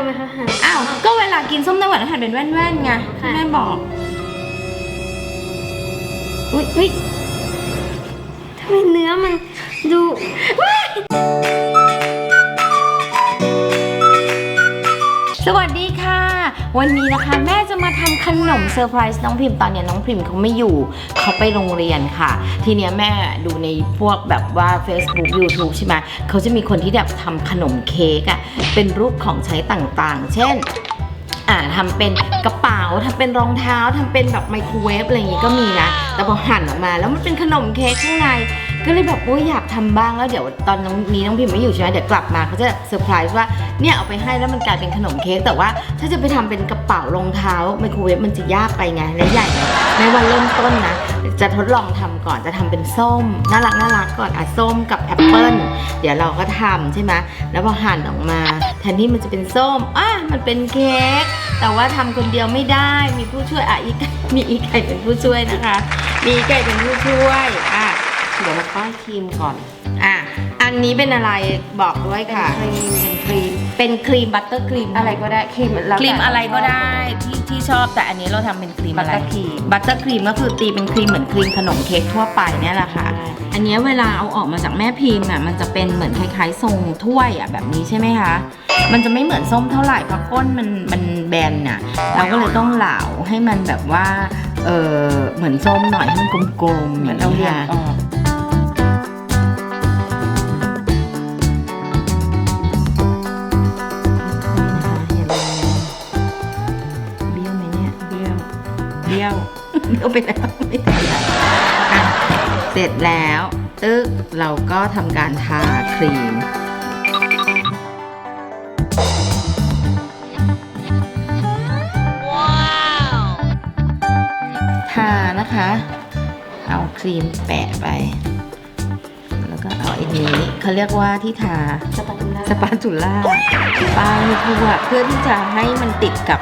ทำไมคะหั่นอ้าว ก็เวลากินส้มไต้หวันหั่นเป็นแว่นๆไงที่ค่ะแม่บอก อุ้ยอุ้ยทำไมเนื้อมันดูสวัสดีค่ะ วันนี้นะคะแม่จะมาทำขนมเซอร์ไพรส์น้องพิมพ์ตอนเนี้ยน้องพิมพ์เขาไม่อยู่ เขาไปโรงเรียนค่ะ ทีเนี้ยแม่ดูในพวกแบบว่า Facebook YouTube ใช่ไหมเขาจะมีคนที่แบบทำขนมเค้กอะเป็นรูปของใช้ต่างๆ เช่นอ่าทำเป็นกระเป๋าทำเป็นรองเท้าทำเป็นแบบไมโครเวฟอะไรอย่างงี้ก็มีนะ แต่พอหั่นออกมาแล้วมันเป็นขนมเค้กข้างใน ก็เลยแบบโอ้ยอยากทำบ้างแล้วเดี๋ยวตอนน้องนี้น้องพิมพ์ไม่อยู่ใช่ไหมเดี๋ยวกลับมาเขาจะเซอร์ไพรส์ว่าเนี่ยเอาไปให้แล้วมันกลายเป็นขนมเค้กแต่ว่าถ้าจะไปทำเป็นกระเป๋ารองเท้าไมโครเวฟมันจะยากไปไงและใหญ่ไม้ว่าเริ่มต้นนะจะทดลองทำก่อนจะทำเป็นส้มน่ารักน่ารักก่อนอะส้มกับแอปเปิ้ลเดี๋ยวเราก็ทำใช่ไหมแล้วพอหั่นออกมา แทนที่มันจะเป็นส้มอะมันเป็นเค้กแต่ว่าทำคนเดียวไม่ได้มีผู้ช่วยอะอีกมีอีกไก่เป็นผู้ช่วยนะคะ มีไก่เป็นผู้ช่วยอะ เดี๋ยวมาป้ายครีมก่อน อะ อันนี้เป็นอะไรบอกด้วยค่ะ เป็นครีม เป็นครีมบัตเตอร์ครีมอะไรก็ได้ครีมแล้วครีมอะไรก็ได้ที่ที่ชอบแต่อันนี้เราทำเป็นครีมบัตอะไรเตอร์ครีม บัตเตอร์ครีมก็คือตีเป็นครีมเหมือนครีมขนมเค้กทั่วไปเนี่ยแหละค่ะ อันเนี้ยเวลาเอาออกมาจากแม่พิมพ์อะมันจะเป็นเหมือนคล้ายๆทรงถ้วยอะแบบนี้ใช่ไหมคะ มันจะไม่เหมือนส้มเท่าไหร่เพราะก้นมันมันแบนน่ะ เราก็เลยต้องเหลาให้มันแบบว่า เออเหมือนส้มหน่อยให้มันกลมๆเหมือนย่เรางเรียงี้งค่ะออก เบี้ยวไปแล้วไม่ทันแล้วอะเสร็จแล้วตึ๊กเราก็ทำการทาครีมทานะคะ เอาครีมแปะไป แล้วก็เอาไอ้นี้เขาเรียกว่าที่ทาสปาตูล่าสปาตูล่าป้ายให้ทั่วเพื่อที่จะให้มันติดกับ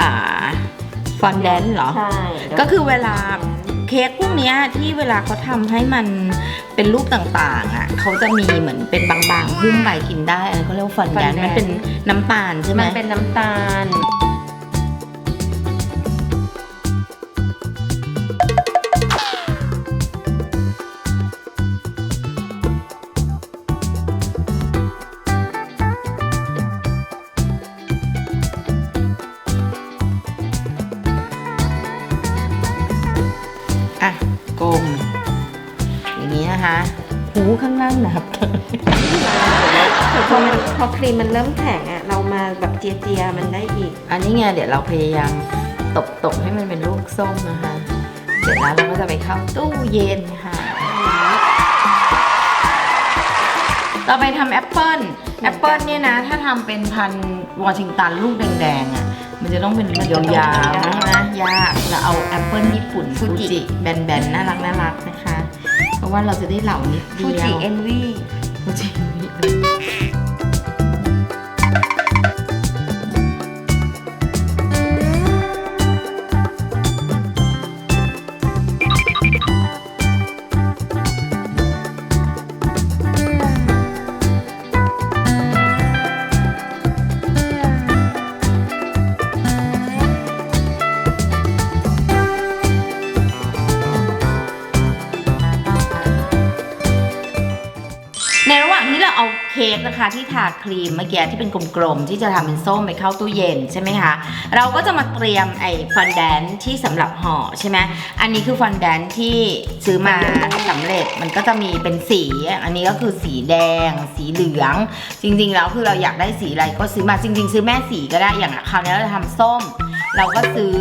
อ่า ฟอนแดนซ์เหรอ ใช่ก็คือเวลาเค้กพวกเนี้ยที่เวลาเขาทำให้มันเป็นรูปต่างๆ อะเขาจะมีเหมือนเป็นบางๆหุ้มใบกินได้อันนนเขาเรียกว่าฟอนแดนซ์มันเป็นน้ำตาลใช่ไหมมันเป็นน้ำตาล รีมมันเริ่มแข็งอะเรามาแบบเจียๆมันได้อีก อันนี้ไงเดี๋ยวเราพยายามตบตบๆให้มันเป็นลูกส้มนะคะ เสร็จแล้วเราก็จะไปเข้าตู้เย็นค่ะ ต่อไปทำแอปเปิลแอปเปิลเนี่ยนะ ถ้าทำเป็นพันธุ์วอชิงตันลูกแดงๆอะ มันจะต้องเป็นยาวๆใช่ไหมยากเราเอาแอปเปิลญี่ปุ่นฟูจิแบนๆน่ารักน่ารักๆนะคะ เพราะว่าเราจะได้เหล่านิดเดีฟูยวจิเอ็นวีฟูจิ นะคะที่ทาครีมเมื่อกี้ที่เป็นกลมๆที่จะทำเป็นส้มไปเข้าตู้เย็นใช่ไหมคะเราก็จะมาเตรียมไอ้ฟอนแดนซ์ที่สำหรับห่อใช่ไหมอันนี้คือฟอนแดนซ์ที่ซื้อมาสำเร็จมันก็จะมีเป็นสี อันนี้ก็คือสีแดง สีเหลือง จริงๆแล้วคือเราอยากได้สีอะไรก็ซื้อมาจริง ๆ ซื้อแม่สีก็ได้อย่างคราวนี้เราจะทำส้ม เราก็ซื้อ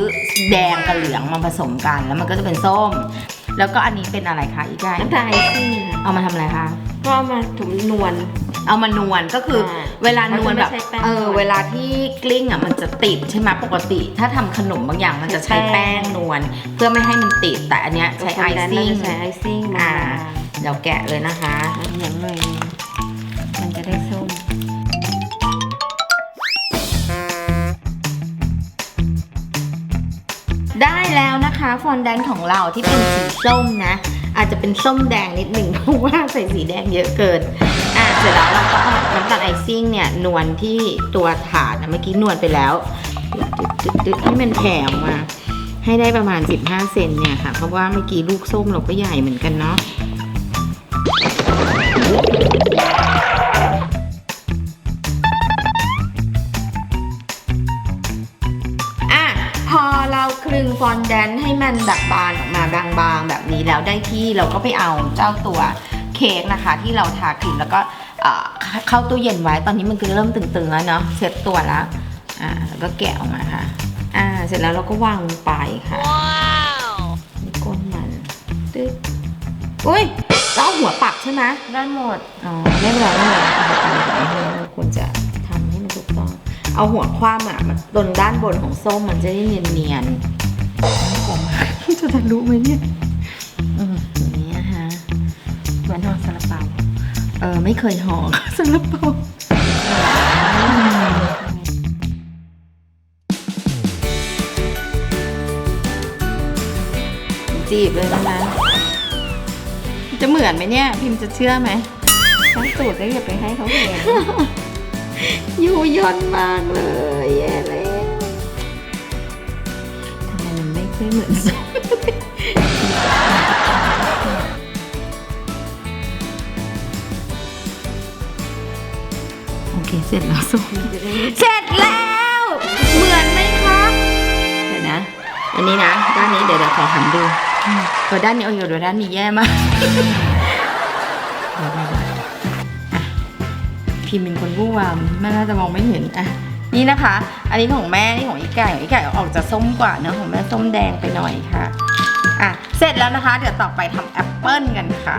แดงกับเหลืองมาผสมกันแล้วมันก็จะเป็นส้ม แล้วก็อันนี้เป็นอะไรคะอีกได้น้ำตาลไอซิ่งค่ะเอามาทำอะไรคะ ก็เอามาถุงนวล เอามานวลก็คือใช่เวลานวลแบบเราจะไม่ใช้แป้งเออเวลาที่กลิ้งอะมันจะติดใช่ไหมปกติ ถ้าทำขนมบางอย่างมันจะใช้ใช้แป้แป้งงนวลเพื่อไม่ให้มันติดแต่อันเนี้ยใช้ไอซิ่ง ใช้ไอซิ่งอ่ามาเดี๋ยวแกะเลยนะคะอย่างเลยมันจะได้ส้มได้แล้วนะคะฟอนแดนของเราที่เป็นสีส้มนะ อาจจะเป็นส้มแดงนิดหนึ่งเพราะว่าใส่สีแดงเยอะเกิน อะเสร็จแล้วเราก็เอาน้ำตาลไอซิ่งเนี่ยนวลที่ตัวถาดนะเมื่อกี้นวลไปแล้วดึดดึดให้มันแผ่ออกมา ให้ได้ประมาณ 15 เซนเนี่ยค่ะ เพราะว่าเมื่อกี้ลูกส้มเราก็ใหญ่เหมือนกันเนาะ ลึงฟอนแดนให้มันแบบบานออกมาบางๆ แบบนี้แล้วได้ที่เราก็ไปเอาเจ้าตัวเค้กนะคะ ที่เราทาครีมแล้วก็เข้าตู้เย็นไว้ตอนนี้มันก็เริ่มตึงๆแล้วเนาะเสร็จตัวแล้วอ่าแล้วก็แกะออกมาค่ะ อ่า เสร็จแล้วเราก็วางลงไปค่ะนี่ก้นมันตึ๊ดอุ้ยเอาหัวปักใช่ไหมได้หมดอ๋อไม่เป็นไรไม่เป็นไรเอาไปก่อนเราควรจะทำให้มันถูกต้อง เอาหัวคว้ำอะมันตรงด้านบนของส้มมันจะได้เนียนๆ ไม่จะทะลุไหมเนี่ยอืมอย่างนี้นะคะเหมือนห่อซาลาเปาเออไม่เคยห่อซาลาเปาจีบเลยนะคะจะเหมือนไหมเนี่ย พิมจะเชื่อไหมทั้งสูตรก็อย่าไปให้เขาเห็นยูยอนมากเลยแย่แล้ว ไมมันไม่ค่อยเหมือนส้มโอเคเสร็จแล้วส้มจะได้เสร็จแล้ว เหมือนไหมคะเดี๋ยวนะ อันนี้นะ ด้านนี้เดี๋ยวเดี๋ยวขอหันดูพอด้านนี้เอาอยู่เดี๋ยวด้านนี้แย่มากเดี๋ยวๆๆอะพิมพ์เป็นคนวู่วามแม่น่าจะมองไม่เห็นอะ นี่นะคะ อันนี้ของแม่นี่ของอีไก่ของอีไก่ออกจะส้มกว่าเนอะของแม่ส้มแดงไปหน่อยค่ะอะเสร็จแล้วนะคะ เดี๋ยวต่อไปทำแอปเปิ้ลกันค่ะ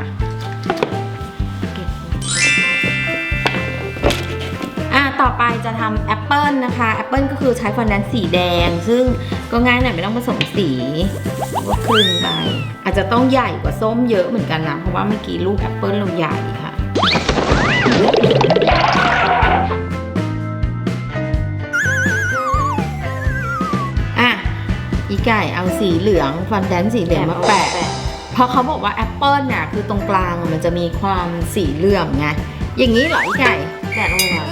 อะต่อไปจะทำแอปเปิลนะคะแอปเปิลก็คือใช้ฟอนแดนสีแดง ซึ่งก็ง่ายหน่อยไม่ต้องผสมสีก็คลึงไป อาจจะต้องใหญ่กว่าส้มเยอะเหมือนกันนะ เพราะว่าเมื่อกี้ลูกแอปเปิลเราใหญ่ค่ะ อีไก่เอาสีเหลืองฟอนแดนสีเหลืองมาแปะ เพราะเขาบอกว่าแอปเปิลน่ะคือตรงกลางมันจะมีความสีเหลืองไง อย่างนี้เหรออีไก่แกะลงมา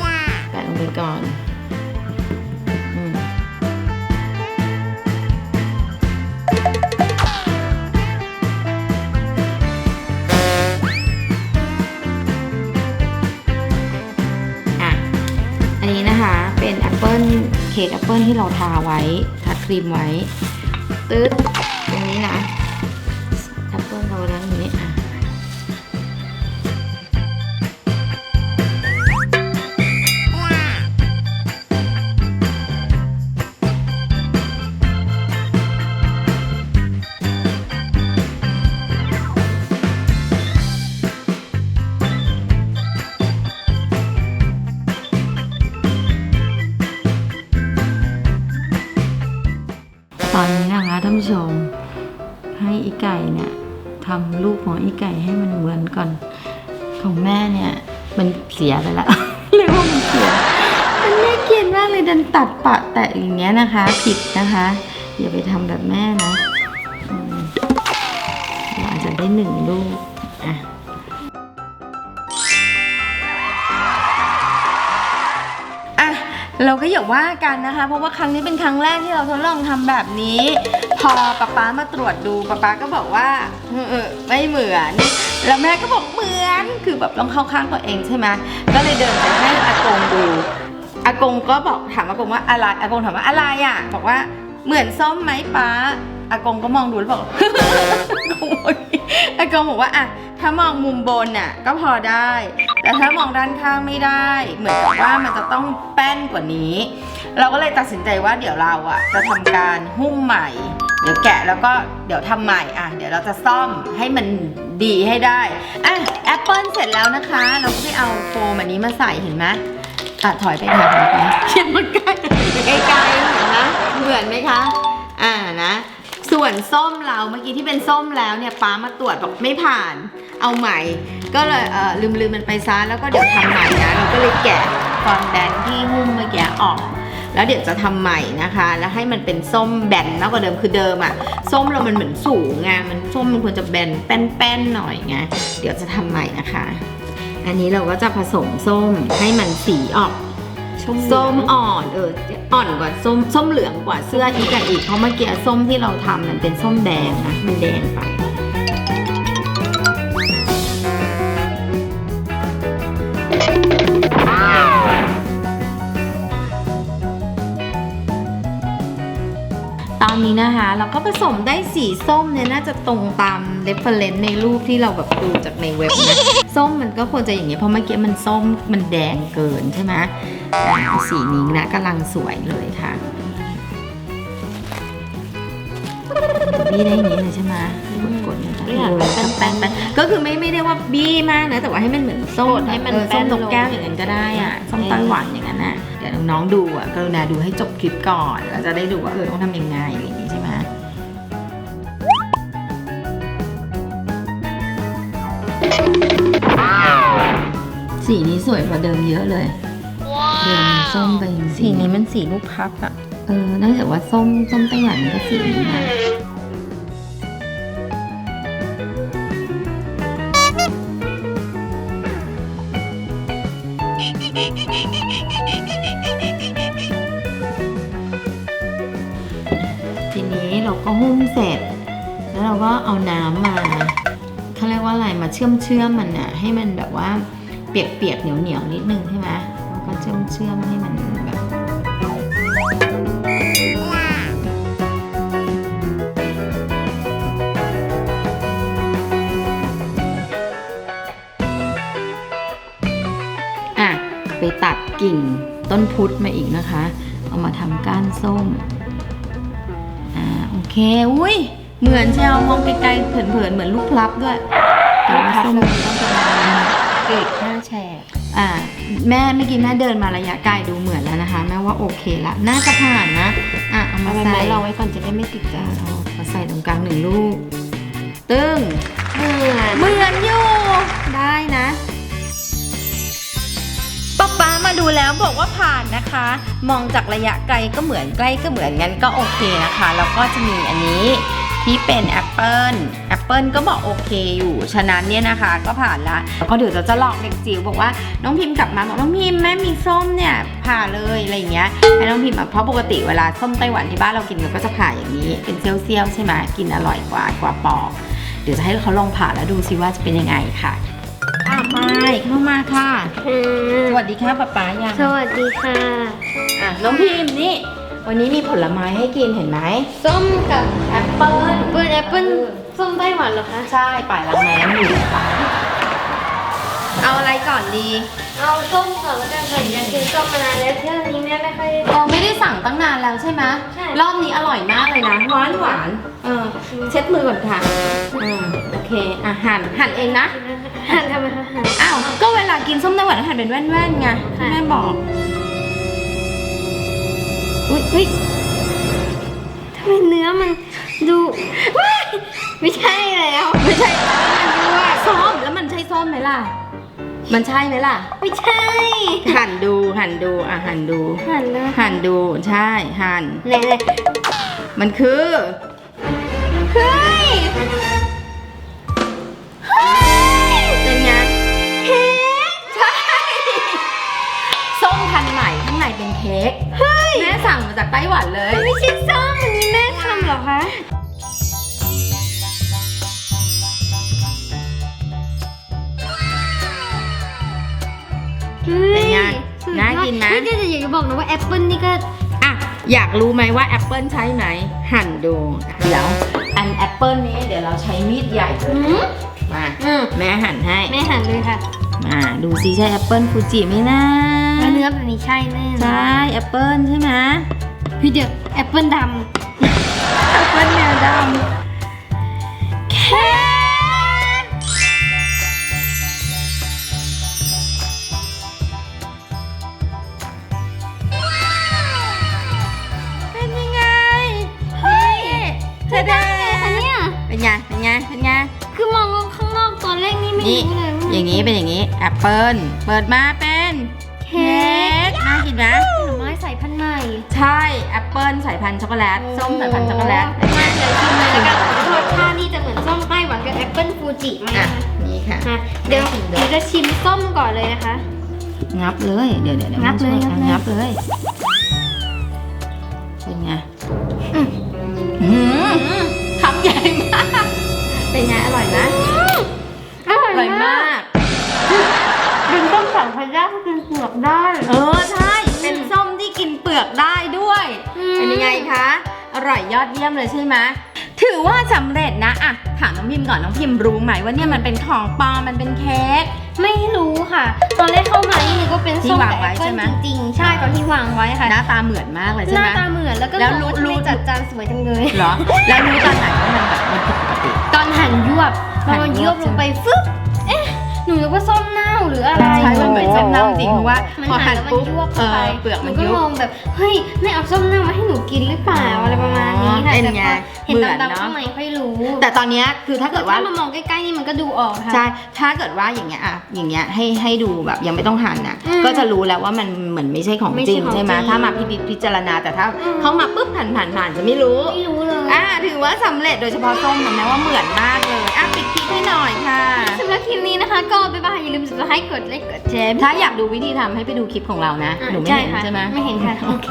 แปะลงไปก่อนอันนี้นะคะเป็นแอปเปิลเค้กแอปเปิลที่เราทาไว้ ทาครีมไว้ ตึ๊ด ผู้ชม ให้อีไก่เนี่ยทำลูกของอีไก่ให้มันเหมือนก่อน ของแม่เนี่ย มันเสียไปแล้วเรียกว่ามันเสีย มันน่าเกลียดมากเลยดันตัดปะแตะอย่างเงี้ยนะคะ ผิดนะคะ อย่าไปทำแบบแม่นะอืมเราอาจจะได้หนึ่งลูกอะ เราก็อย่าว่ากันนะคะ เพราะว่าครั้งนี้เป็นครั้งแรกที่เราทดลองทำแบบนี้ พอป๊าป๊ามาตรวจดูป๊าป๊าก็บอกว่าเออไม่เหมือน แล้วแม่ก็บอกเหมือน คือแบบต้องเข้าข้างตัวเองใช่ไหมก็เลยเดินไปให้อากงดูอากงก็บอกถามอากงว่าอะไรอากงถามว่าอะไรอะ บอกว่าเหมือนส้มไหมป๊าอากงก็มองดูแล้วบอกอากงบอกว่าอะ ถ้ามองมุมบนน่ะก็พอได้ แต่ถ้ามองด้านข้างไม่ได้ เหมือนกับว่ามันจะต้องแป้นกว่านี้ เราก็เลยตัดสินใจว่าเดี๋ยวเราอะจะทำการหุ้มใหม่ เดี๋ยวแกะแล้วก็เดี๋ยวทำใหม่อะเดี๋ยวเราจะซ่อมให้มันดีให้ได้อะแอปเปิลเสร็จแล้วนะคะ เราก็ไปเอาโฟมอันนี้มาใส่เห็นไหมอะถอยไปถอยไปเขียนมันใกล้ใกล้ๆเห็นไหมเหมือนไหมคะ อ่านะ ส่วนส้มเราเมื่อกี้ที่เป็นส้มแล้วเนี่ยป้ามาตรวจบอกไม่ผ่าน เอาใหม่ ก็เลยเออลืมลืมมันไปซะแล้วก็เดี๋ยวทำใหม่นะเราก็เลยแกะฟอนแดนที่หุ้มเมื่อกี้ออก แล้วเดี๋ยวจะทำใหม่นะคะ แล้วให้มันเป็นส้มแบนมากกว่าเดิมคือเดิมอะส้มเรามันเหมือนสูงไงมันส้มมันควรจะแบนแป้นๆหน่อยไงเดี๋ยวจะทำใหม่นะคะ อันนี้เราก็จะผสมส้มให้มันสีออก ส้มส้มอ่อนเอออ่อนกว่าส้มส้มเหลืองกว่าเสื้ออีกกันอีกเพราะเมื่อกี้ส้มที่เราทำมันเป็นส้มแดงนะมันแดงไป ตอนนี้นะคะ เราก็ผสมได้สีส้มเนี่ยน่าจะตรงตามเรฟเฟรนซ์ในรูปที่เราแบบดูจากในเว็บนะ ส้มมันก็ควรจะอย่างนี้ยเพราะเมื่อกี้มันส้มมันแดงเกินใช่ไหม สีนี้นะกำลังสวยเลยค่ะบี้ได้อย่างนี้เลยใช่ไหมกดๆนะคะไม่อยากโรยเป็นแป้งแป้งก็คือไม่ไม่ได้ว่าบี้มากนะ แต่ว่าให้มันเหมือนส้มกดให้มันเออแป้ส้มนนกแก้วลงอย่างนั้นก็ได้อะส้มไต้หวันอย่างนั้นน่ะเดี๋ยวน้องๆดูอะกรุณาดูให้จบคลิปก่อนเราจะได้ดูว่าเออต้องทำยังไงอะไรอย่างนี้ใช่ไหมสีนี้สวยกว่าเดิมเยอะเลยเดิม ส้มไปจริงๆสีนี้มันสีลูกพับอะเออน่าจะว่าส้มส้มไต้หวันมันก็สีนี้นะทีนี้เราก็หุ้มเสร็จ แล้วเราก็เอาน้ำมาเขาเรียกว่าอะไรมาเชื่อมเชื่อมมันอะให้มันแบบว่าเปียกๆเหนียวเหนียวๆนิดนึงใช่ไหมแล้วก็ เชื่อมเชื่อมให้มันแบบอะไปตัดกิ่งต้นพุทธมาอีกนะคะ เอามาทำก้านส้ม อ่าโอเค อุ้ยเหมือนเชียวมองไกลๆเผินๆเหมือนลูกพลับด้วยแต่ว่าส้มเกรดห้าแฉก อ่าแม่เมื่อกี้แม่เดินมาระยะไกลดูเหมือนแล้วนะคะแม่ว่าโอเคละน่าจะผ่านนะอะเอามาเอาไปใส่ไม้รองไว้ก่อนจะได้ไม่ติดจานเอามาใส่ตรงกลางหนึ่งลูก ตึ้งเหมือนเหมือนอยู่ได้นะป๊าป๊ามาดูแล้วบอกว่าผ่านนะคะ มองจากระยะไกลก็เหมือนใกล้ก็เหมือนงั้นก็โอเคนะคะแล้วก็จะมีอันนี้ ที่เป็นแอปเปิลแอปเปิลก็บอกโอเคอยู่ ฉะนั้นเนี่ยนะคะก็ผ่านละแล้วก็เดี๋ยวเราจะหลอกเด็กจิ๋วบอกว่าน้องพิมพ์กลับมาบอกน้องพิมพ์แม่มีส้มเนี่ยผ่าเลยอะไรอย่างเงี้ยให้น้องพิมพ์อะเพราะปกติเวลาส้มไต้หวันที่บ้านเรากินเราก็จะผ่าอย่างนี้ เป็นเซี่ยวๆใช่ไหมกินอร่อยกว่ากว่าปอกเดี๋ยวจะให้เขาลองผ่าแล้วดูซิว่าจะเป็นยังไงค่ะอะไปเข้ามาค่ะ สวัสดีค่ะป๊าป๊ายังสวัสดีค่ะ อะน้องพิมพ์นี่ วันนี้มีผลไม้ให้กินเห็นไหมส้มกับแอปเปิ้ลเปิลแอปเปิ้ลส้มไต้หวันเหรอคะ ใช่ป่ายล้างน้ำอยู่ค่ะเอาอะไรก่อนดี เอาส้มก่อนแล้วกันค่ะอยากกินส้มมานานแล้วเที่ยวนี้แม่ไม่ค่อยได้อ๋อไม่ได้สั่งตั้งนานแล้วใช่ไหมใช่ รอบนี้อร่อยมากเลยนะหวานหวานเออเช็ดมือก่อนค่ะอืมโอเคอะหั่นหั่นเองนะหั่นทำไมคะหั่นอ้าว ก็เวลากินส้มไต้หวันหั่นเป็นแว่นๆไงที่ค่ะแม่บอก อุ้ยอุ้ยทำไมเนื้อมันดูว้ายไม่ใช่แล้วไม่ใช่ส้มแล้วมันใช่ส้มไหมล่ะ มันใช่ไหมล่ะ ไม่ใช่หั่นดูหั่นดูอะหั่นดูหั่นแล้วหั่นดูใช่หั่นไหนไหนมันคือเฮ้ยเป็นไงเค้กใช่ส้มพันธุ์ใหม่ข้างในเป็นเค้กเฮ้ยแม่ สั่งมาจากไต้หวันเลย ไม่ใช่ส้มอันนี้แม่ทำเหรอคะ เป็นไงสุดยอดน่ากินไหมเฮ้ยเดี๋ยวอยากจะบอกนะว่าแอปเปิลนี่ก็อะอยากรู้ไหมว่าแอปเปิลใช้ไหม หั่นดูเดี๋ยวอันแอปเปิลนี้เดี๋ยวเราใช้มีดใหญ่อืมมาอืมแม่หั่นให้ แม่หั่นเลยค่ะมาดูซิใช่แอปเปิลฟูจิไหมนะแล้วเนื้อแบบนี้ใช่แน่นะใช่แอปเปิลใช่ไหมพี่เดี๋ยวแอปเปิลดแอปเปิลแนวดำแค่เป็นยังไงเฮ้ยำเธอได้อันเนี้ยเป็นไงเป็นไงเป็นไงคือมองข้างนอกตอนแรกนี่ไม่นี่รู้เลยว่าอย่างนี้เป็นอย่างนี้แอปเปิลเปิดมาเป็นเค้ กน่ากินไหมผลไม้สายพันธุ์ใหม่ ใช่แอปเปิลสายพันธุ์ช็อกโกแลตส้มสายพันธุ์ช็อกโกแลตมาเดี๋ยวชิมเลยแล้วกันขอโทษท่านี่จะเหมือนส้มไต้หวันกับแอปเปิลฟูจิไหมอะนี่ค่ะ อะเดี๋ยวหนูจะชิมส้มก่อนเลยนะคะ งับเลย เดี๋ยวเดี๋ยวดี๋วงับเลยแม่ช่วงังับบเลยเลยเป็นไงอืม อืมคำใหญ่มาก เป็นไงอร่อยนะอร่อยอร่อยมามาก ก เป็นต้มสั่งพยาที่กินเปลือกได้ เออใช่ เป็นส้มที่กินเปลือกได้ด้วย อืม เป็นยังไงคะ อร่อยยอดเยี่ยมเลยใช่ไหมถือว่าสำเร็จนะอะถามน้องพิมพ์ก่อนน้องพิมพ์รู้ไหมว่าเนี่ยมันเป็นของปลอมมันเป็นเค้ก ไม่รู้ค่ะ ตอนแรกเข้ามานี่นึกว่าเป็นที่ส้มวางกับไว้แอปเปิ้ใช่ลไหม จริงๆใช่ตอนที่วางไว้ค่ะหน้าตาเหมือนมากเลยหใช่ไหน้ามตาเหมือนแล้วก็แล้วรู้รู้ว่าทำไมจัดจานสวยจังเลยเหรอ แล้วรู้ตอนไหนว่ามันแบบมันผิดปกติ ตอนหั่นยวบพอหั่มันนยยวบบลงไปฟึ๊บเอ๊ะหนูนึกว่าส้มเน่า หรืออะไรใช่มันเหมือนส้มเน่าจริงเพราะว่ามันพอหั่หั่นนแล้วมันปุ๊บยวบเอเข้าไปอเปลือกมันก็ยุงบงแบบเฮ้ยไม่เอาส้มเน่ามาให้หนูกินหรือเปล่าอะไรประมาณนี้ค่ะเป็นแต่ไงพอเห็นเหมือนดำๆเนอะข้างในค่อยรู้ แต่ตอนเนี้ยคือถ้าเกิดว่าถ้ามามองใกล้ๆนี่มันก็ดูออกค่ะใช่ถ้าเกิดว่าอย่างเงี้ยอะอย่างเงี้ยให้ให้ดูแบบยังไม่ต้องหั่นอะอืมก็จะรู้แล้วว่ามันเหมือนไม่ใช่ของไม่จใช่ริงของใช่ไหมจริงถ้ามาพิจิตพิจารณาแต่ถ้าอืมเขามาปุ๊บผ่านผ่านผ่านจะไม่รู้ไม่รู้เลยอ่าถือว่าสำเร็จโดยเฉพาะส้มถึงแม้ว่าเหมือนมากเลยอะปิดคลิปให้หน่อยค่ะสำหรับคลิปนี้นะคะ ก็บ๊ายบายอย่าลืมสุดท้ายกดไลค์กดแชร์ถ้าอยากดูวิธีทำให้ไปดูคลิปของเรานะอะหนูไม่ใช่เห็นค่ะใช่ไหมไม่เห็นค่ะ โอเค